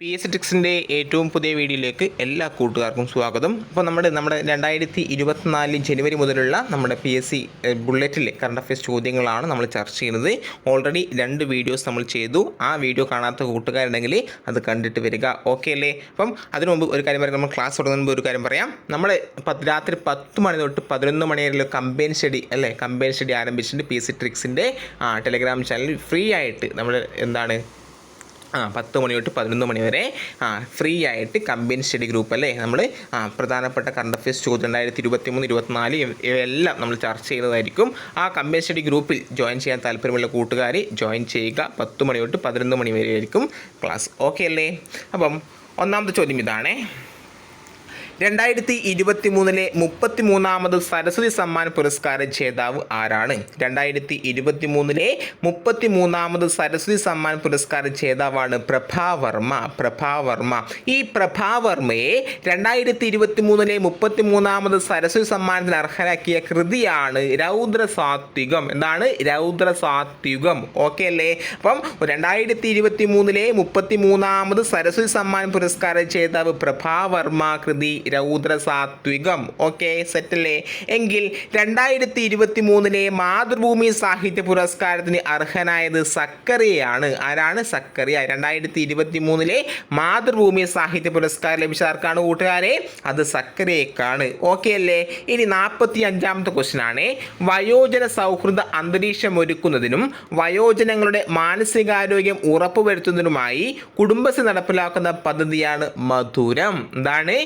P S ടിക്സിന്റെ ഏറ്റവും പുതിയ വീഡിയോയിലേക്ക് എല്ലാ കൂട്ടുകാർക്കും സ്വാഗതം. അപ്പോൾ നമ്മുടെ നമ്മുടെ രണ്ടായിരത്തി ഇരുപത്തിനാല് ജനുവരി മുതലുള്ള നമ്മുടെ പി എസ് സി ബുള്ളറ്റിലെ കറണ്ട് അഫയേഴ്സ് ചോദ്യങ്ങളാണ് നമ്മൾ ചർച്ച ചെയ്യുന്നത്. ഓൾറെഡി രണ്ട് വീഡിയോസ് നമ്മൾ ചെയ്തു. ആ വീഡിയോ കാണാത്ത കൂട്ടുകാരുണ്ടെങ്കിൽ അത് കണ്ടിട്ട് വരിക. ഓക്കെ അല്ലേ? അപ്പം അതിനു മുമ്പ് ഒരു കാര്യം പറയാം. നമ്മൾ ക്ലാസ് തുടങ്ങുന്ന മുമ്പ് ഒരു കാര്യം പറയാം. നമ്മൾ രാത്രി പത്ത് മണി തൊട്ട് പതിനൊന്ന് മണി വരെയുള്ള കമ്പൈൻ സ്റ്റഡി അല്ലേ? കമ്പൈൻ സ്റ്റഡി ആരംഭിച്ചിട്ടുണ്ട് പി എസ് സി ട്രിക്സിന്റെ ടെലിഗ്രാം ചാനൽ ഫ്രീ ആയിട്ട് നമ്മൾ എന്താണ് ആ പത്ത് മണി തൊട്ട് പതിനൊന്ന് മണി വരെ ആ ഫ്രീ ആയിട്ട് കമ്പൈൻ സ്റ്റഡി ഗ്രൂപ്പ് അല്ലേ? നമ്മൾ ആ പ്രധാനപ്പെട്ട കറണ്ട് അഫയേഴ്സ് ചോദ്യം രണ്ടായിരത്തി ഇരുപത്തി മൂന്ന് ഇരുപത്തിനാല് ഇവയെല്ലാം നമ്മൾ ചർച്ച ചെയ്യുന്നതായിരിക്കും ആ കമ്പൈൻ സ്റ്റഡി ഗ്രൂപ്പിൽ ജോയിൻ ചെയ്യാൻ താല്പര്യമുള്ള കൂട്ടുകാർ ജോയിൻ ചെയ്യുക പത്ത് മണി തൊട്ട് പതിനൊന്ന് മണി വരെ ആയിരിക്കും ക്ലാസ് ഓക്കെ അല്ലേ? അപ്പം ഒന്നാമത്തെ ചോദ്യം ഇതാണേ. രണ്ടായിരത്തി ഇരുപത്തി മൂന്നിലെ മുപ്പത്തി മൂന്നാമത് സരസ്വതി സമ്മാൻ പുരസ്കാര ജേതാവ് ആരാണ്? രണ്ടായിരത്തി ഇരുപത്തി മൂന്നിലെ മുപ്പത്തി മൂന്നാമത് സരസ്വതി സമ്മാൻ പുരസ്കാര ജേതാവാണ് പ്രഭാവർമ്മ പ്രഭാവർമ്മ ഈ പ്രഭാവർമ്മയെ രണ്ടായിരത്തി ഇരുപത്തി മൂന്നിലെ മുപ്പത്തി മൂന്നാമത് സരസ്വതി സമ്മാനത്തിന് അർഹരാക്കിയ കൃതിയാണ് രൗദ്ര സാത്വികം എന്താണ്? രൗദ്ര സാത്വികം ഓക്കെ അല്ലേ? അപ്പം രണ്ടായിരത്തി ഇരുപത്തി മൂന്നിലെ മുപ്പത്തി മൂന്നാമത് സരസ്വതി സമ്മാൻ പുരസ്കാര ജേതാവ് പ്രഭാവർമ്മ കൃതി രൗദ്ര സാത്വികം ഓക്കെ സെറ്റല്ലേ എങ്കിൽ രണ്ടായിരത്തി ഇരുപത്തി മൂന്നിലെ മാതൃഭൂമി സാഹിത്യ പുരസ്കാരത്തിന് അർഹനായത് സക്കറിയാണ്. ആരാണ് സക്കറിയ? രണ്ടായിരത്തി ഇരുപത്തി മൂന്നിലെ മാതൃഭൂമി സാഹിത്യ പുരസ്കാരം ലഭിച്ച ആർക്കാണ് കൂട്ടുകാരെ? അത് സക്കറിയക്കാണ്. ഓക്കെ അല്ലേ? ഇനി നാൽപ്പത്തി അഞ്ചാമത്തെ ക്വസ്റ്റ്യൻ ആണ്. വയോജന സൗഹൃദ അന്തരീക്ഷം ഒരുക്കുന്നതിനും വയോജനങ്ങളുടെ മാനസികാരോഗ്യം ഉറപ്പുവരുത്തുന്നതിനുമായി കുടുംബശ്രീ നടപ്പിലാക്കുന്ന പദ്ധതിയാണ് മധുരം. എന്താണ്?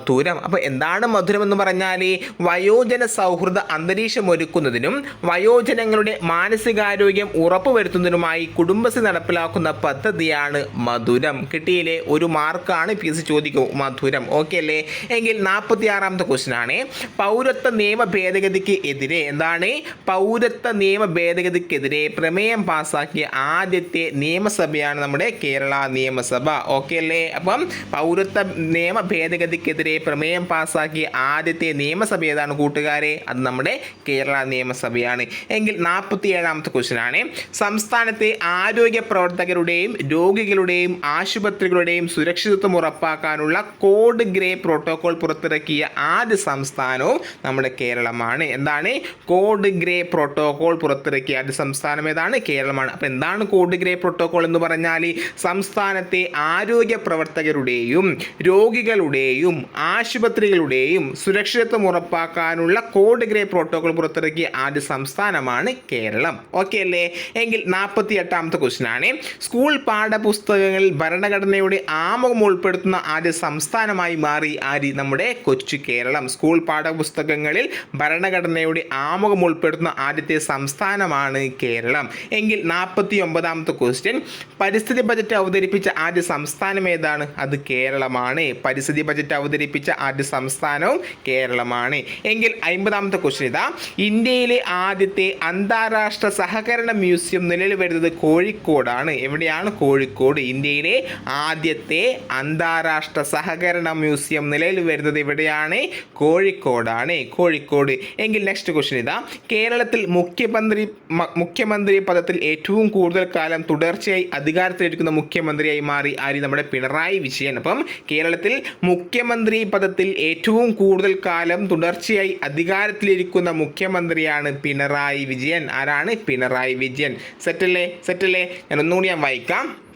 മധുരം. അപ്പോൾ എന്താണ് മധുരം എന്ന് പറഞ്ഞാൽ വയോജന സൗഹൃദ അന്തരീക്ഷം ഒരുക്കുന്നതിനും വയോജനങ്ങളുടെ മാനസികാരോഗ്യം ഉറപ്പുവരുത്തുന്നതിനുമായി കുടുംബശ്രീ നടപ്പിലാക്കുന്ന പദ്ധതിയാണ് മധുരം. കിട്ടിയിലെ ഒരു മാർക്കാണ് പി എസ് ചോദിക്കും മധുരം. ഓക്കെ അല്ലേ? എങ്കിൽ നാൽപ്പത്തി ആറാമത്തെ ക്വസ്റ്റ്യൻ ആണ്. പൗരത്വ നിയമ ഭേദഗതിക്ക് എതിരെ എന്താണ്? പൗരത്വ നിയമ ഭേദഗതിക്കെതിരെ പ്രമേയം പാസാക്കിയ ആദ്യത്തെ നിയമസഭയാണ് നമ്മുടെ കേരള നിയമസഭ. ഓക്കെ അല്ലേ? അപ്പം പൗരത്വ നിയമ ഭേദഗതിക്കെതിരെ പ്രമേയം പാസാക്കിയ ആദ്യത്തെ നിയമസഭ ഏതാണ് കൂട്ടുകാരെ? അത് നമ്മുടെ കേരള നിയമസഭയാണ്. എങ്കിൽ നാൽപ്പത്തി ഏഴാമത്തെ ക്വസ്റ്റ്യനാണ്. സംസ്ഥാനത്തെ ആരോഗ്യ പ്രവർത്തകരുടെയും രോഗികളുടെയും ആശുപത്രികളുടെയും സുരക്ഷിതത്വം ഉറപ്പാക്കാനുള്ള കോഡ് ഗ്രേ പ്രോട്ടോകോൾ പുറത്തിറക്കിയ ആദ്യ സംസ്ഥാനവും നമ്മുടെ കേരളമാണ്. എന്താണ്? കോഡ് ഗ്രേ പ്രോട്ടോകോൾ പുറത്തിറക്കിയ ആദ്യ സംസ്ഥാനം ഏതാണ്? കേരളമാണ്. അപ്പോൾ എന്താണ് കോഡ് ഗ്രേ പ്രോട്ടോകോൾ എന്ന് പറഞ്ഞാൽ സംസ്ഥാനത്തെ ആരോഗ്യ പ്രവർത്തകരുടെയും രോഗികളുടെയും ആശുപത്രികളുടെയും സുരക്ഷിതത്വം ഉറപ്പാക്കാനുള്ള കോഡ് ഗ്രേ പ്രോട്ടോകോൾ പുറത്തിറക്കിയ ആദ്യ സംസ്ഥാനമാണ് കേരളം. ഓക്കെ അല്ലേ? എങ്കിൽ നാൽപ്പത്തി എട്ടാമത്തെ ക്വസ്റ്റ്യൻ ആണ് സ്കൂൾ പാഠപുസ്തകങ്ങളിൽ ഭരണഘടനയുടെ ആമുഖം ഉൾപ്പെടുത്തുന്ന ആദ്യ സംസ്ഥാനമായി മാറി ആരി? നമ്മുടെ കൊച്ചു കേരളം. സ്കൂൾ പാഠപുസ്തകങ്ങളിൽ ഭരണഘടനയുടെ ആമുഖം ഉൾപ്പെടുത്തുന്ന ആദ്യത്തെ സംസ്ഥാനമാണ് കേരളം. എങ്കിൽ നാൽപ്പത്തി ഒമ്പതാമത്തെ ക്വസ്റ്റ്യൻ. പരിസ്ഥിതി ബജറ്റ് അവതരിപ്പിച്ച ആദ്യ സംസ്ഥാനം ഏതാണ്? അത് കേരളമാണ്. പരിസ്ഥിതി ബജറ്റ് അവതരിപ്പിച്ച ആദ്യ സംസ്ഥാനവും കേരളമാണ്. എങ്കിൽ അമ്പതാമത്തെ ക്വസ്റ്റ്യൻ ഇതാ. ഇന്ത്യയിലെ ആദ്യത്തെ അന്താരാഷ്ട്ര സഹകരണ മ്യൂസിയം നിലവിൽ വരുന്നത് കോഴിക്കോടാണ്. എവിടെയാണ്? കോഴിക്കോട്. ഇന്ത്യയിലെ ആദ്യത്തെ അന്താരാഷ്ട്ര സഹകരണ മ്യൂസിയം നിലവിൽ വരുന്നത് എവിടെയാണ്? കോഴിക്കോടാണ്. കോഴിക്കോട്. എങ്കിൽ നെക്സ്റ്റ് ക്വസ്റ്റ്യൻ ഇതാ. കേരളത്തിൽ മുഖ്യമന്ത്രി മുഖ്യമന്ത്രി പദത്തിൽ ഏറ്റവും കൂടുതൽ കാലം തുടർച്ചയായി അധികാരത്തിലിരിക്കുന്ന മുഖ്യമന്ത്രിയായി മാറി ആര്? നമ്മുടെ പിണറായി വിജയൻ. അപ്പം കേരളത്തിൽ മുഖ്യമന്ത്രി പദത്തിൽ ഏറ്റവും കൂടുതൽ കാലം തുടർച്ചയായി അധികാരത്തിലിരിക്കുന്ന മുഖ്യമന്ത്രിയാണ് പിണറായി വിജയൻ. ആരാണ് പിണറായി വിജയൻ? സെറ്റല്ലേ? സെറ്റല്ലേ? ഞാൻ ഒന്നുകൂടി ഞാൻ വായിക്കാം.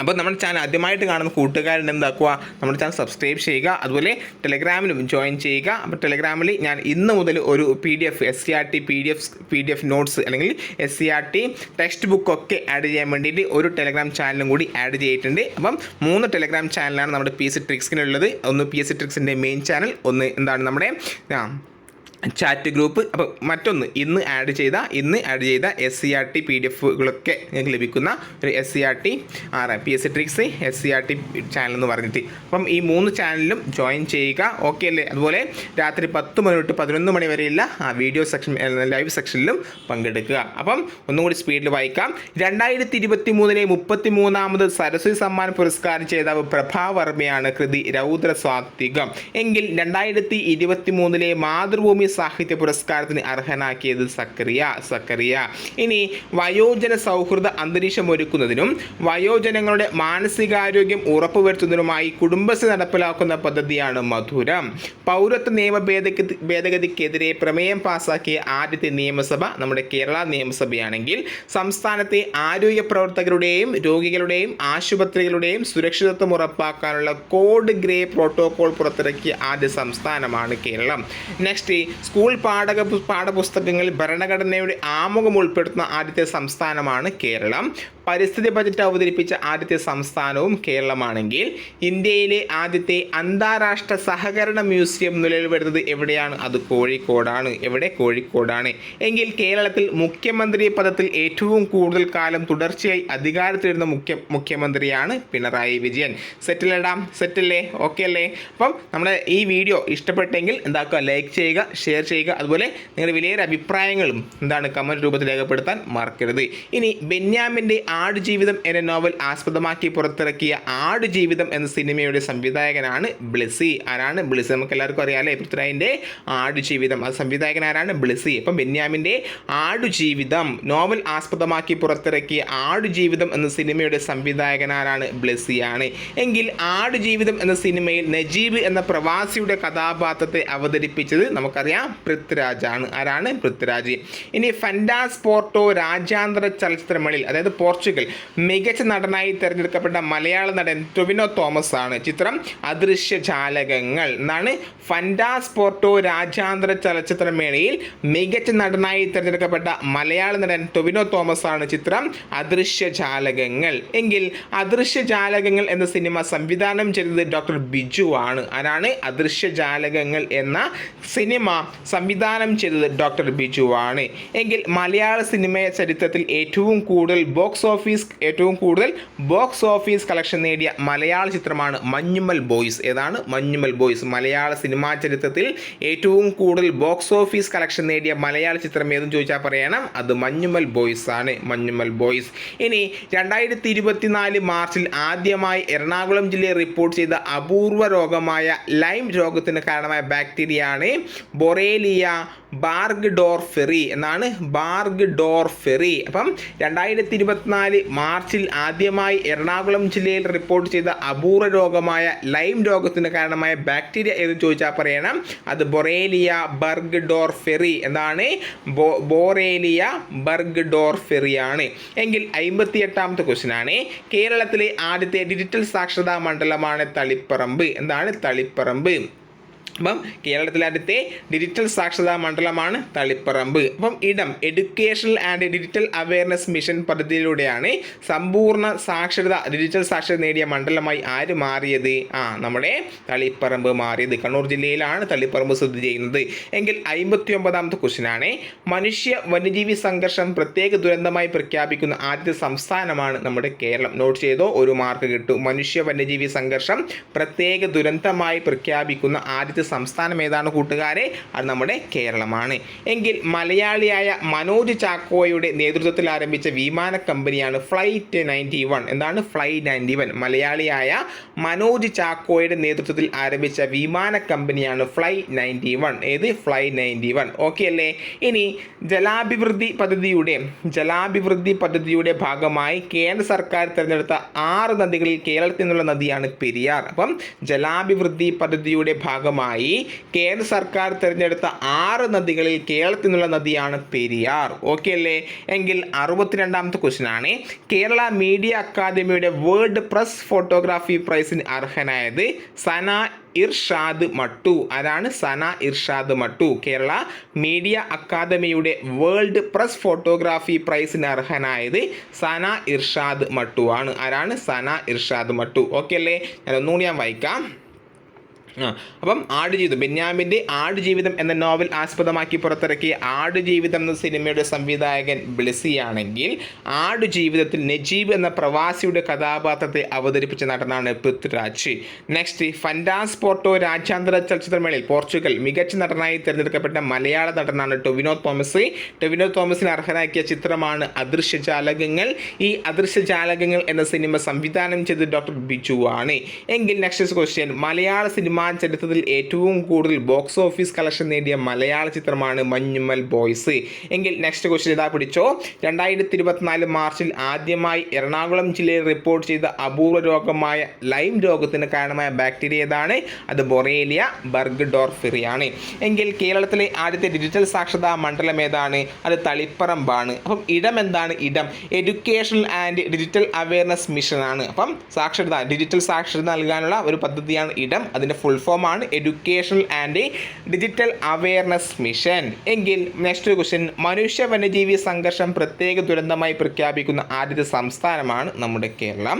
അപ്പോൾ നമ്മുടെ ചാനൽ ആദ്യമായിട്ട് കാണുന്ന കൂട്ടുകാരുടെ എന്താക്കുക നമ്മുടെ ചാനൽ സബ്സ്ക്രൈബ് ചെയ്യുക. അതുപോലെ ടെലഗ്രാമിലും ജോയിൻ ചെയ്യുക. അപ്പോൾ ടെലഗ്രാമിൽ ഞാൻ ഇന്ന് മുതൽ ഒരു P D F S C R T P D F P D F notes അല്ലെങ്കിൽ S C R T text ബുക്കൊക്കെ ആഡ് ചെയ്യാൻ വേണ്ടിയിട്ട് ഒരു ടെലഗ്രാം ചാനലും കൂടി ആഡ് ചെയ്തിട്ടുണ്ട്. അപ്പം മൂന്ന് ടെലഗ്രാം ചാനലാണ് നമ്മുടെ പി എസ് സി ട്രിക്സിനുള്ളത് ഒന്ന് പി എസ് സി ട്രിക്സിന്റെ മെയിൻ ചാനൽ ഒന്ന് എന്താണ് നമ്മുടെ ചാറ്റ് ഗ്രൂപ്പ് അപ്പോൾ മറ്റൊന്ന് ഇന്ന് ആഡ് ചെയ്ത ഇന്ന് ആഡ് ചെയ്ത S C R T P D എഫുകളൊക്കെ നിങ്ങൾക്ക് ലഭിക്കുന്ന ഒരു എസ് സി ആർ ടി ആറ് P S C tricks S C R T channel എന്ന് പറഞ്ഞിട്ട്. അപ്പം ഈ മൂന്ന് ചാനലിലും ജോയിൻ ചെയ്യുക. ഓക്കെ അല്ലേ? അതുപോലെ രാത്രി പത്ത് മണി തൊട്ട് പതിനൊന്ന് മണി വരെയുള്ള ആ വീഡിയോ സെക്ഷൻ ലൈവ് സെക്ഷനിലും പങ്കെടുക്കുക. അപ്പം ഒന്നും കൂടി സ്പീഡിൽ വായിക്കാം. രണ്ടായിരത്തി ഇരുപത്തി മൂന്നിലെ മുപ്പത്തി മൂന്നാമത് സരസ്വതി പുരസ്കാരം പുരസ്കാര പ്രഭാ വർമ്മയാണ് കൃതി രൗദ്ര സ്വാത്വികം എങ്കിൽ രണ്ടായിരത്തി ഇരുപത്തി മൂന്നിലെ മാതൃഭൂമി സാഹിത്യ പുരസ്കാരത്തിന് അർഹനാക്കിയത് സക്കറിയ സക്കറിയ. ഇനി വയോജന സൗഹൃദ അന്തരീക്ഷം ഒരുക്കുന്നതിനും വയോജനങ്ങളുടെ മാനസികാരോഗ്യം ഉറപ്പുവരുത്തുന്നതിനുമായി കുടുംബശ്രീ നടപ്പിലാക്കുന്ന പദ്ധതിയാണ് മധുരം. പൗരത്വ നിയമ ഭേദഗതി ഭേദഗതിക്കെതിരെ പ്രമേയം പാസാക്കിയ ആദ്യത്തെ നിയമസഭ നമ്മുടെ കേരള നിയമസഭയാണെങ്കിൽ സംസ്ഥാനത്തെ ആരോഗ്യ പ്രവർത്തകരുടെയും രോഗികളുടെയും ആശുപത്രികളുടെയും സുരക്ഷിതത്വം ഉറപ്പാക്കാനുള്ള കോഡ് ഗ്രേ പ്രോട്ടോകോൾ പുറത്തിറക്കിയ ആദ്യ സംസ്ഥാനമാണ് കേരളം. നെക്സ്റ്റ് സ്കൂൾ പാഠക പാഠപുസ്തകങ്ങളിൽ ഭരണഘടനയുടെ ആമുഖം ഉൾപ്പെടുത്തുന്ന ആദ്യത്തെ സംസ്ഥാനമാണ് കേരളം. പരിസ്ഥിതി ബജറ്റ് അവതരിപ്പിച്ച ആദ്യത്തെ സംസ്ഥാനവും കേരളമാണെങ്കിൽ ഇന്ത്യയിലെ ആദ്യത്തെ അന്താരാഷ്ട്ര സഹകരണ മ്യൂസിയം നിലവിൽ വരുന്നത് എവിടെയാണ്? അത് കോഴിക്കോടാണ്. എവിടെ? കോഴിക്കോടാണ്. എങ്കിൽ കേരളത്തിൽ മുഖ്യമന്ത്രി പദത്തിൽ ഏറ്റവും കൂടുതൽ കാലം തുടർച്ചയായി അധികാരത്തിലിരുന്ന മുഖ്യ മുഖ്യമന്ത്രിയാണ് പിണറായി വിജയൻ. സെറ്റിലിടാം സെറ്റല്ലേ ഓക്കെ അല്ലേ? അപ്പം നമ്മുടെ ഈ വീഡിയോ ഇഷ്ടപ്പെട്ടെങ്കിൽ എന്താക്കുക? ലൈക്ക് ചെയ്യുക ഷെയർ ചെയ്യുക. അതുപോലെ നിങ്ങളുടെ വിലയേറെ അഭിപ്രായങ്ങളും എന്താണ് കമന്റ് രൂപത്തിൽ രേഖപ്പെടുത്താൻ മറക്കരുത്. ഇനി ബെന്യാമിന്റെ ആടുജീവിതം എന്ന നോവൽ ആസ്പദമാക്കി പുറത്തിറക്കിയ ആടുജീവിതം എന്ന സിനിമയുടെ സംവിധായകനാണ് ബ്ലിസി. ആരാണ് ബ്ലിസി? നമുക്ക് എല്ലാവർക്കും അറിയാമല്ലേ പൃഥ്വിരാജിന്റെ ആടുജീവിതം. അത് സംവിധായകൻ ആരാണ്? ബ്ലിസി. അപ്പം ബെന്യാമിന്റെ ആടുജീവിതം. നോവൽ ആസ്പദമാക്കി പുറത്തിറക്കിയ ആടുജീവിതം എന്ന സിനിമയുടെ സംവിധായകൻ ആരാണ്? ബ്ലെസിയാണ്. എങ്കിൽ ആടുജീവിതം എന്ന സിനിമയിൽ നജീബ് എന്ന പ്രവാസിയുടെ കഥാപാത്രത്തെ അവതരിപ്പിച്ചത് നമുക്കറിയാം പൃഥ്വിരാജാണ്. ആരാണ്? പൃഥ്വിരാജ്. ഇനി ഫൻഡാസ് പോർട്ടോ രാജ്യാന്തര ചലച്ചിത്രങ്ങളിൽ അതായത് പോർച്ചുഗൽ മികച്ച നടനായി തിരഞ്ഞെടുക്കപ്പെട്ട മലയാള നടൻ ടൊവിനോ തോമസ് ആണ്. ചിത്രം അദൃശ്യ ജാലകങ്ങൾ എന്നാണ്. ഫൻഡാസ് പോർട്ടോ രാജ്യാന്തര ചലച്ചിത്രമേളയിൽ മികച്ച നടനായി തിരഞ്ഞെടുക്കപ്പെട്ട മലയാള നടൻ ടൊവിനോ തോമസ് ആണ് ചിത്രം അദൃശ്യ ജാലകങ്ങൾ. എങ്കിൽ അദൃശ്യ ജാലകങ്ങൾ എന്ന സിനിമ സംവിധാനം ചെയ്തത് ഡോക്ടർ ബിജു ആണ്. ആരാണ്? അദൃശ്യ ജാലകങ്ങൾ എന്ന സിനിമ സംവിധാനം ചെയ്തത് ഡോക്ടർ ബിജു ആണ്. എങ്കിൽ മലയാള സിനിമ ചരിത്രത്തിൽ ഏറ്റവും കൂടുതൽ ബോക്സ് ഓഫീസ് ഏറ്റവും കൂടുതൽ ബോക്സ് ഓഫീസ് കളക്ഷൻ നേടിയ മലയാള ചിത്രമാണ് മഞ്ഞുമൽ ബോയ്സ്. ഏതാണ് മഞ്ഞുമൽ ബോയ്സ്? മലയാള സിനിമാ ചരിത്രത്തിൽ ഏറ്റവും കൂടുതൽ ബോക്സ് ഓഫീസ് കളക്ഷൻ നേടിയ മലയാള ചിത്രം ഏതെന്ന് ചോദിച്ചാൽ പറയണം. അത് മഞ്ഞുമൽ ബോയ്സ് ആണ്. മഞ്ഞുമൽ ബോയ്സ്. ഇനി രണ്ടായിരത്തി ഇരുപത്തിനാല് മാർച്ചിൽ ആദ്യമായി എറണാകുളം ജില്ലയിൽ റിപ്പോർട്ട് ചെയ്ത അപൂർവ രോഗമായ ലൈം രോഗത്തിന് കാരണമായ ബാക്ടീരിയയാണ് ബൊറേലിയ ബാർഗ് ഡോർ ഫെറി എന്നാണ് ബാർഗ് ഡോർ ഫെറി അപ്പം രണ്ടായിരത്തി ഇരുപത്തിനാല് മാർച്ചിൽ ആദ്യമായി എറണാകുളം ജില്ലയിൽ റിപ്പോർട്ട് ചെയ്ത അപൂർവ രോഗമായ ലൈം രോഗത്തിന് കാരണമായ ബാക്ടീരിയ ഏത് ചോദിച്ചാൽ പറയണം. അത് ബൊറേലിയ ബർഗ് ഡോർ ഫെറി എന്താണ് ബോറേലിയ ബർഗ് ഡോർ ഫെറിയാണ് എങ്കിൽ അമ്പത്തി എട്ടാമത്തെ ക്വസ്റ്റ്യൻ ആണ്. കേരളത്തിലെ ആദ്യത്തെ ഡിജിറ്റൽ സാക്ഷരതാ മണ്ഡലമാണ് തളിപ്പറമ്പ്. എന്താണ് തളിപ്പറമ്പ്? അപ്പം കേരളത്തിലെ ആദ്യത്തെ ഡിജിറ്റൽ സാക്ഷരതാ മണ്ഡലമാണ് തളിപ്പറമ്പ്. അപ്പം Idam educational and digital awareness mission പദ്ധതിയിലൂടെയാണ് സമ്പൂർണ സാക്ഷരത ഡിജിറ്റൽ സാക്ഷരത നേടിയ മണ്ഡലമായി ആര് മാറിയത്? ആ നമ്മുടെ തളിപ്പറമ്പ് മാറിയത്. കണ്ണൂർ ജില്ലയിലാണ് തളിപ്പറമ്പ് സ്ഥിതി ചെയ്യുന്നത്. എങ്കിൽ അമ്പത്തി ഒമ്പതാമത്തെ ക്വസ്റ്റിനാണ് മനുഷ്യ വന്യജീവി സംഘർഷം പ്രത്യേക ദുരന്തമായി പ്രഖ്യാപിക്കുന്ന ആദ്യത്തെ സംസ്ഥാനമാണ് നമ്മുടെ കേരളം. നോട്ട് ചെയ്തോ ഒരു മാർക്ക് കിട്ടും. മനുഷ്യ വന്യജീവി സംഘർഷം പ്രത്യേക ദുരന്തമായി പ്രഖ്യാപിക്കുന്ന ആദ്യത്തെ സംസ്ഥാനം ഏതാണ് കൂട്ടുകാരെ? അത് നമ്മുടെ കേരളമാണ്. എങ്കിൽ മലയാളിയായ മനോജ് ചാക്കോയുടെ നേതൃത്വത്തിൽ ആരംഭിച്ച വിമാന കമ്പനിയാണ് ഫ്ലൈറ്റ് നയന്റി വൺ എന്താണ് ഫ്ലൈറ്റ് നയന്റി വൺ മലയാളിയായ മനോജ് ചാക്കോയുടെ നേതൃത്വത്തിൽ ആരംഭിച്ച വിമാന കമ്പനിയാണ് ഫ്ലൈ നയന്റി വൺ ഏത്? ഫ്ലൈ നയന്റി വൺ ഓക്കെ അല്ലേ? ഇനി ജലാഭിവൃദ്ധി പദ്ധതിയുടെ ജലാഭിവൃദ്ധി പദ്ധതിയുടെ ഭാഗമായി കേന്ദ്ര സർക്കാർ തിരഞ്ഞെടുത്ത ആറ് നദികളിൽ കേരളത്തിൽ നിന്നുള്ള നദിയാണ് പെരിയാർ. അപ്പം ജലാഭിവൃദ്ധി പദ്ധതിയുടെ ഭാഗമായി കേന്ദ്ര സർക്കാർ തിരഞ്ഞെടുത്ത ആറ് നദികളിൽ കേരളത്തിൽ നിന്നുള്ള നദിയാണ് പെരിയാർ. ഓക്കെ അല്ലേ? എങ്കിൽ അറുപത്തിരണ്ടാമത്തെ ക്വസ്റ്റ്യൻ ആണ്. കേരള മീഡിയ അക്കാദമിയുടെ വേൾഡ് പ്രസ് ഫോട്ടോഗ്രാഫി പ്രൈസിന് അർഹനായത് സന ഇർഷാദ് മട്ടു. അതാണ് സന ഇർഷാദ് മട്ടു. കേരള മീഡിയ അക്കാദമിയുടെ വേൾഡ് പ്രസ് ഫോട്ടോഗ്രാഫി പ്രൈസിന് അർഹനായത് സന ഇർഷാദ് മട്ടു ആണ്. ആരാണ്? സന ഇർഷാദ് മട്ടു. ഓക്കെ അല്ലേ? ഞാൻ ഒന്നുകൂടി ഞാൻ വായിക്കാം. അപ്പം ആടുജീവിതം ബെന്യാമിന്റെ ആടുജീവിതം എന്ന നോവൽ ആസ്പദമാക്കി പുറത്തിറക്കിയ ആടുജീവിതം എന്ന സിനിമയുടെ സംവിധായകൻ ബ്ലിസിയാണെങ്കിൽ ആടുജീവിതത്തിൽ നജീബ് എന്ന പ്രവാസിയുടെ കഥാപാത്രത്തെ അവതരിപ്പിച്ച നടനാണ് പൃഥ്വിരാജ്. നെക്സ്റ്റ് ഫൻഡാസ് പോർട്ടോ രാജ്യാന്തര ചലച്ചിത്രമേളയിൽ പോർച്ചുഗൽ മികച്ച നടനായി തിരഞ്ഞെടുക്കപ്പെട്ട മലയാള നടനാണ് ടൊവിനോ തോമസ്. ടൊവിനോ തോമസിന് അർഹനാക്കിയ ചിത്രമാണ് അദൃശ്യജാലകങ്ങൾ ഈ അദൃശ്യജാലകങ്ങൾ എന്ന സിനിമ സംവിധാനം ചെയ്ത് ഡോക്ടർ ബിജു ആണ്. എങ്കിൽ നെക്സ്റ്റ് ക്വസ്റ്റ്യൻ മലയാള സിനിമാ സിനിമാ ചരിത്രത്തിൽ ഏറ്റവും കൂടുതൽ ബോക്സ് ഓഫീസ് കളക്ഷൻ നേടിയ മലയാള ചിത്രമാണ് മഞ്ഞുമൽ ബോയ്സ് എങ്കിൽ നെക്സ്റ്റ് ക്വസ്റ്റ്യൻ ഇതാ പിടിച്ചോ. രണ്ടായിരത്തി ഇരുപത്തിനാല് മാർച്ചിൽ ആദ്യമായി എറണാകുളം ജില്ലയിൽ റിപ്പോർട്ട് ചെയ്ത അപൂർവ രോഗമായ ലൈം രോഗത്തിന് കാരണമായ ബാക്ടീരിയ ഏതാണ്? അത് ബൊറേലിയ ബർഗ്ഡോർഫിറിയാണ് എങ്കിൽ കേരളത്തിലെ ആദ്യത്തെ ഡിജിറ്റൽ സാക്ഷരതാ മണ്ഡലം ഏതാണ്? അത് തളിപ്പറമ്പാണ്. അപ്പം ഇടം എന്താണ് ഇടം? എഡ്യൂക്കേഷണൽ ആൻഡ് ഡിജിറ്റൽ അവയർനെസ് മിഷനാണ് ആണ്. അപ്പം സാക്ഷരത ഡിജിറ്റൽ സാക്ഷരത നൽകാനുള്ള ഒരു പദ്ധതിയാണ് ഇടം. അതിന്റെ ഫുൾ ഫോം ആണ്. Educational and digital awareness mission എങ്കിൽ നെക്സ്റ്റ് ക്വസ്റ്റ്യൻ മനുഷ്യ വന്യജീവി സംഘർഷം പ്രത്യേക ദുരന്തമായി പ്രഖ്യാപിക്കുന്ന ആദ്യത്തെ സംസ്ഥാനമാണ് നമ്മുടെ കേരളം.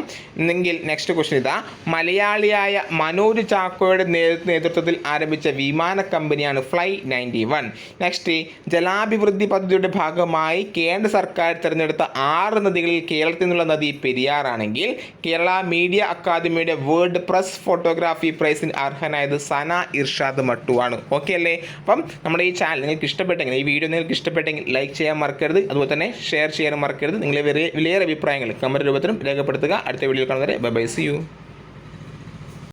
എങ്കിൽ നെക്സ്റ്റ് ക്വസ്റ്റ്യൻ ഇതാ. മലയാളിയായ മനോജ് ചാക്കോയുടെ നേതൃത്വത്തിൽ ആരംഭിച്ച വിമാന കമ്പനിയാണ് ഫ്ലൈ നയന്റി വൺ നെക്സ്റ്റ് ജലാഭിവൃദ്ധി പദ്ധതിയുടെ ഭാഗമായി കേന്ദ്ര സർക്കാർ തിരഞ്ഞെടുത്ത ആറ് നദികളിൽ കേരളത്തിൽ നിന്നുള്ള നദി പെരിയാറാണെങ്കിൽ കേരള മീഡിയ അക്കാദമിയുടെ വേൾഡ് പ്രസ് ഫോട്ടോഗ്രാഫി പ്രൈസിന് അർഹനായത് സന ഇർഷാദ് മട്ടുവാണ് ഓക്കെ അല്ലേ? അപ്പം നമ്മുടെ ഈ ചാനൽ നിങ്ങൾക്ക് ഇഷ്ടപ്പെട്ടെങ്കിൽ ഈ വീഡിയോ നിങ്ങൾക്ക് ഇഷ്ടപ്പെട്ടെങ്കിൽ ലൈക്ക് ചെയ്യാൻ മറക്കരുത്. അതുപോലെ തന്നെ ഷെയർ ചെയ്യാനും മറക്കരുത്. നിങ്ങളെ വിലയേറെ അഭിപ്രായങ്ങൾ കമന്റ് രൂപത്തിലും രേഖപ്പെടുത്തുക. അടുത്ത വീഡിയോ കാണുന്നവരെ ബൈ ബൈ സി യു